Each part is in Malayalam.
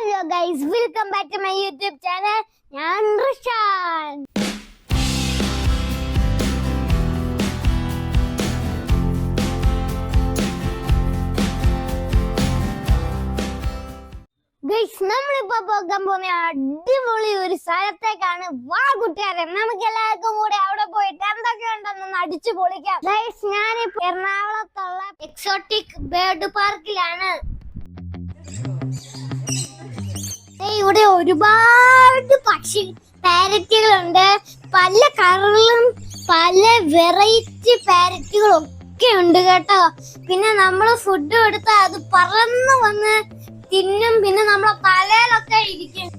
Hello guys welcome back to my YouTube channel ഞാൻ റിഷാൻ. ഗൈസ് നമ്മളിപ്പോ പോകാൻ പോകുന്ന അടിപൊളി ഒരു സ്ഥലത്തേക്കാണ്. വാ കൂട്ടുകാരെ. നമുക്ക് എല്ലാവർക്കും കൂടെ അവിടെ പോയിട്ട് എന്തൊക്കെ ഉണ്ടെന്ന് അടിച്ചു പൊളിക്കാം. ഗൈസ് ഞാനിപ്പോ എറണാകുളത്തുള്ള എക്സോട്ടിക് ബേർഡ് പാർക്കിലാണ് ഇവിടെ ഒരുപാട് പക്ഷി പാരറ്റുകളുണ്ട്. പല കളറിലും പല വെറൈറ്റി പാരറ്റുകളും ഒക്കെ ഉണ്ട് കേട്ടോ. പിന്നെ നമ്മൾ ഫുഡ് കൊടുത്താൽ അത് പറന്ന് വന്ന് തിന്നും. പിന്നെ നമ്മളെ തലയിലൊക്കെ ഇരിക്കും.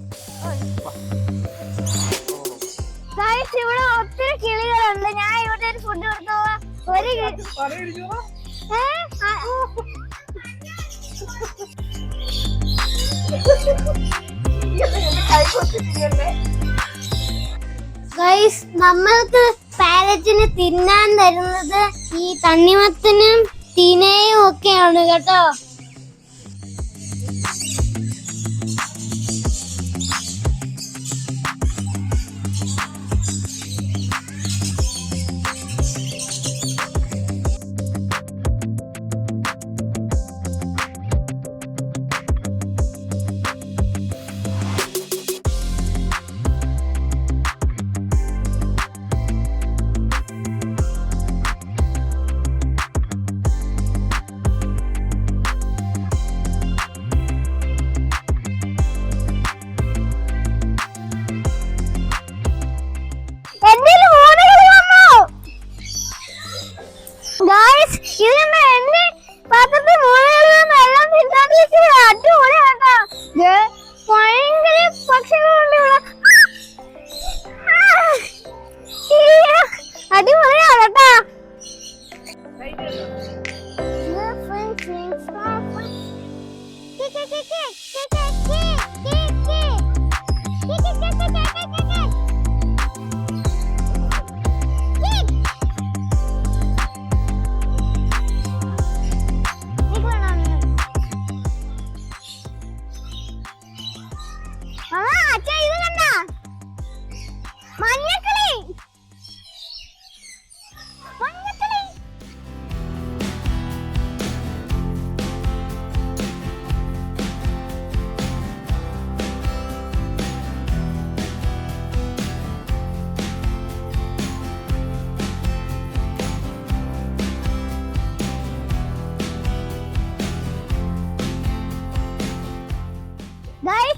ഇവിടെ ഒത്തിരി കിളികളുണ്ട്. ഞാൻ ഇവിടെ ഒരു ഫുഡ് കൊടുത്തോ ഒരു ഗൈസ് നമ്മൾക്ക് പാരറ്റിന് തിന്നാൻ തരുന്നത് ഈ തണ്ണിമത്തനും തിനയും ഒക്കെയാണ് കേട്ടോ. ഭയങ്കര പക്ഷികളുള്ള ഇവിടെ ആ, ഈയ്യ, അടിപൊളിയാണ് കേട്ടോ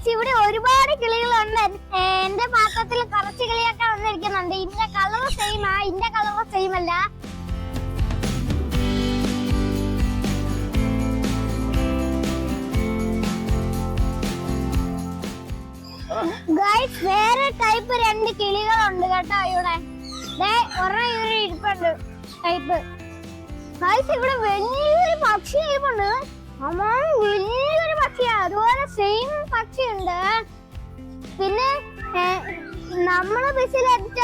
ഗൈസ് ഇവിടെ ഒരുപാട് കിളികളുണ്ട്. എന്റെ പാത്രത്തിൽ കുറച്ച് കിളിയൊക്കെ വന്നിരിക്കുന്നുണ്ട്. ഇതിന്റെ കളർ സെയിം ആ ഇതിന്റെ കളർ സെയിം അല്ല. ഗൈസ് വേറെ ടൈപ്പ് രണ്ട് കിളികളുണ്ട് കേട്ടോ ഇവിടെ. ഇരിപ്പുണ്ട് ടൈപ്പ് ഗൈസ് ഇവിടെ വലിയൊരു പക്ഷി ഇരിപ്പുണ്ട് അമ്മ വലിയൊരു പക്ഷിയാ. അതുപോലെ സെയിം പക്ഷിയുണ്ട്. പിന്നെ നമ്മളെ ബിസിലടിച്ച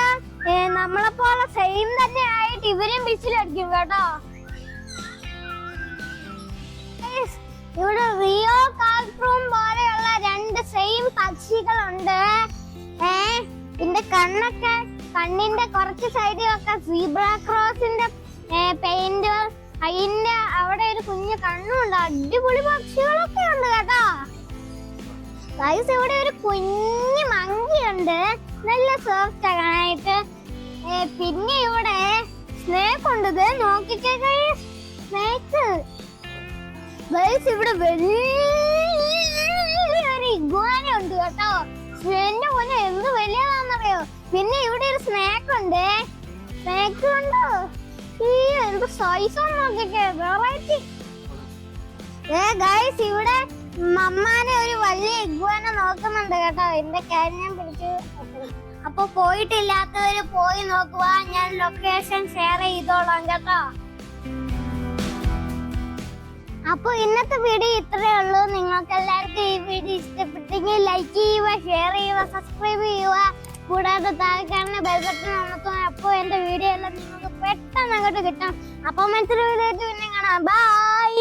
നമ്മളെ പോലെ സെയിം തന്നെ ആയിട്ട് ഇവരും ബിസിലടിക്കും കേട്ടോ. ഇവിടെ റിയോ കാൽപ്രൂം പോലെയുള്ള രണ്ട് സെയിം പക്ഷികളുണ്ട്. ഏ ഇതിന്റെ കണ്ണൊക്കെ കണ്ണിന്റെ കുറച്ച് സൈഡിലൊക്കെ സീബ്ര ക്രോസിന്റെ പെയിന്റ് അതിന്റെ ഒരു കുഞ്ഞു കണ്ണുണ്ട്. അടിപൊളി പക്ഷികളൊക്കെ ഉണ്ട് കേട്ടോ. ഗൈസ് ഇവിടെ ഒരു കുഞ്ഞു മങ്കിയുണ്ട്. നല്ല സോഫ്റ്റ് ആയിട്ട് പിന്നെ ഇവിടെ സ്നേക്ക് ഉണ്ട്. നോക്കിക്കേ നോക്കിക്കേ സ്നേക്ക് ഗൈസ് ഇവിടെ വലിയൊരു ഇഗ്വാന ഉണ്ട് കേട്ടോ. എന്റെ മുന്നേ എന്ത് വലിയതാണെന്നറിയോ? പിന്നെ ഇവിടെ ഒരു സ്നേക്ക് ഉണ്ട്. സ്നേക്ക് ഉണ്ടോ? എന്ത് സൈസ് നോക്കിക്കേ വെറൈറ്റി ഏ ഗൈസ് ഇവിടെ മമ്മാനെ ഒരു വലിയ ഇഗ്വാന നോക്കുന്നുണ്ട് കേട്ടോ. എന്റെ കാര്യം ഞാൻ പിടിച്ചു. അപ്പൊ പോയിട്ടില്ലാത്തവര് പോയി നോക്കുക. ഞാൻ ലൊക്കേഷൻ ഷെയർ ചെയ്തോളാം കേട്ടോ. അപ്പൊ ഇന്നത്തെ വീഡിയോ ഇത്രയേ ഉള്ളൂ. നിങ്ങൾക്ക് എല്ലാവർക്കും ഈ വീഡിയോ ഇഷ്ടപ്പെട്ടെങ്കിൽ ലൈക്ക് ചെയ്യുക ഷെയർ ചെയ്യുക സബ്സ്ക്രൈബ് ചെയ്യുക. കൂടാതെ താഴെ കാണുന്ന ബെൽ ബട്ടൺ അമർത്തുക അപ്പോൾ എന്റെ വീഡിയോ എല്ലാം നിങ്ങൾക്ക് പെട്ടെന്ന് അങ്ങോട്ട് കിട്ടാം അപ്പോൾ മറ്റൊരു വീഡിയോ പിന്നെ കാണാം. ബൈ